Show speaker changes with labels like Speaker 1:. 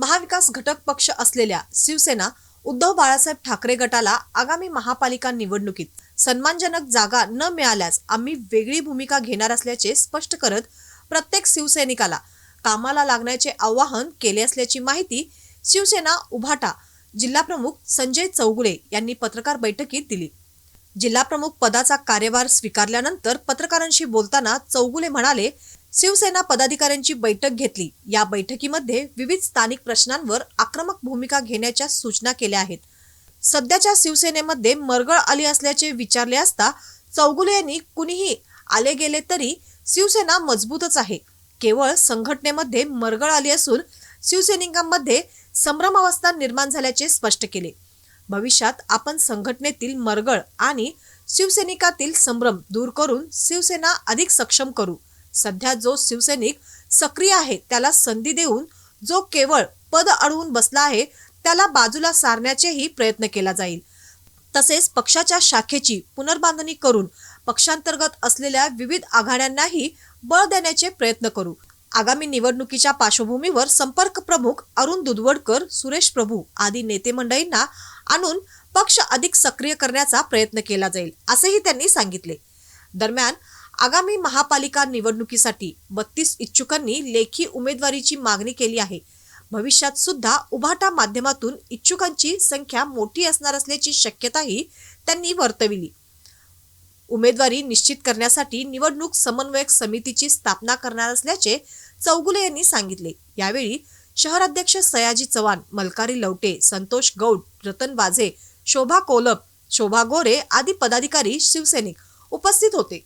Speaker 1: महाविकास घटक पक्ष असलेल्या शिवसेना उद्धव बाळासाहेब ठाकरे गटाला आगामी महापालिका निवडणुकीत सन्मानजनक जागा न मिळाल्यास आम्ही वेगळी भूमिका घेणार असल्याचे स्पष्ट करत प्रत्येक शिवसैनिकाला कामाला लागण्याचे आवाहन केले असल्याची माहिती शिवसेना उभाटा जिल्हाप्रमुख संजय चौगुले यांनी पत्रकार बैठकीत दिली. जिल्हाप्रमुख पदाचा कार्यभार स्वीकारल्यानंतर पत्रकारांशी बोलताना चौगुले म्हणाले शिवसेना पदाधिकाऱ्यांची बैठक घेतली. या बैठकीमध्ये विविध स्थानिक प्रश्नांवर आक्रमक भूमिका घेण्याच्या सूचना केल्या आहेत. सध्याच्या शिवसेनेमध्ये मरगळ आली असल्याचे विचारले असता चौगुले यांनी कुणीही आले गेले तरी शिवसेना मजबूतच आहे. केवळ संघटनेमध्ये मरगळ आली असून शिवसैनिकांमध्ये संभ्रमावस्था निर्माण झाल्याचे स्पष्ट केले. भविष्यात आपण संघटनेतील मरगळ आणि शिवसैनिकातील संभ्रम दूर करून शिवसेना अधिक सक्षम करू. सध्या जो शिवसैनिक सक्रिय आहे त्याला संधी देऊन जो केवळ पद अडवून बसला आहे त्याला बाजूला सारण्याचेही प्रयत्न केला जाईल. तसेच पक्षाच्या शाखेची पुनर्बांधणी करून पक्षांतर्गत असलेल्या विविध आघाड्यांनाही बळ देण्याचे प्रयत्न करू. आगामी निवडणुकीच्या पार्श्वभूमीवर संपर्क प्रमुख अरुण दुधवडकर सुरेश प्रभू आदी नेते मंडळींना आणून पक्ष अधिक सक्रिय करण्याचा प्रयत्न केला जाईल असेही त्यांनी सांगितले. दरम्यान आगामी महापालिका निवडणुकीसाठी बत्तीस इच्छुकांनी लेखी उमेदवारीची मागणी केली आहे. भविष्यात सुद्धा उभाटा माध्यमातून इच्छुकांची संख्या मोठी असणार असल्याची शक्यताही त्यांनी वर्तविली. उमेदवारी निश्चित करण्यासाठी निवडणूक समन्वयक समितीची स्थापना करणार असल्याचे चौगुले यांनी सांगितले. यावेळी शहराध्यक्ष सयाजी चव्हाण मलकारी लवटे संतोष गौड रतन वाझे शोभा कोलप शोभा गोरे आदी पदाधिकारी शिवसैनिक उपस्थित होते.